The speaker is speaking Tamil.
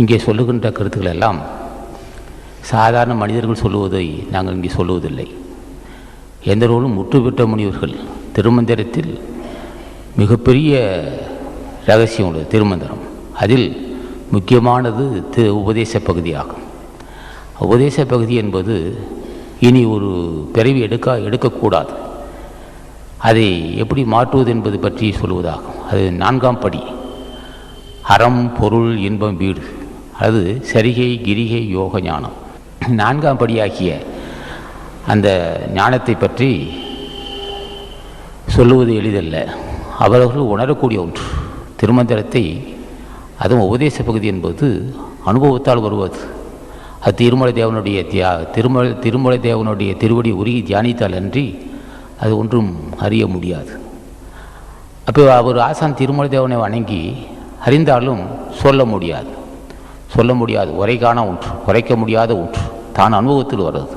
இங்கே சொல்லுகின்ற கருத்துக்கள் எல்லாம் சாதாரண மனிதர்கள் சொல்லுவதை நாங்கள் இங்கே சொல்லுவதில்லை. எந்த நூலும் முற்றுப்பெற்ற முனிவர்கள் திருமந்திரத்தில் மிகப்பெரிய ரகசியம் உள்ளது திருமந்திரம். அதில் முக்கியமானது திரு உபதேச பகுதியாகும். உபதேச பகுதி என்பது இனி ஒரு பிறவி எடுக்க எடுக்கக்கூடாது. அதை எப்படி மாற்றுவது என்பது பற்றி சொல்வதாகும் அது நான்காம் படி. அறம் பொருள் இன்பம் வீடு. அது சரிகை கிரிகை யோக ஞானம். நான்காம் படியாகிய அந்த ஞானத்தை பற்றி சொல்லுவது எளிதல்ல. அவர்கள் உணரக்கூடிய ஒன்று. திருமந்திரத்தை அதுவும் உபதேச பகுதி என்பது அனுபவத்தால் வருவது. அது திருமலை தேவனுடைய தியா திருமலை திருமலை தேவனுடைய திருவடி உருகி தியானித்தால் அன்றி அது ஒன்றும் அறிய முடியாது. அப்போ அவர் ஆசான் திருமலை தேவனை வணங்கி அறிந்தாலும் சொல்ல முடியாது. சொல்ல முடியாது. உரைக்கான ஒன்று உரைக்க முடியாத ஒன்று தான் அனுபவத்தில் வருது.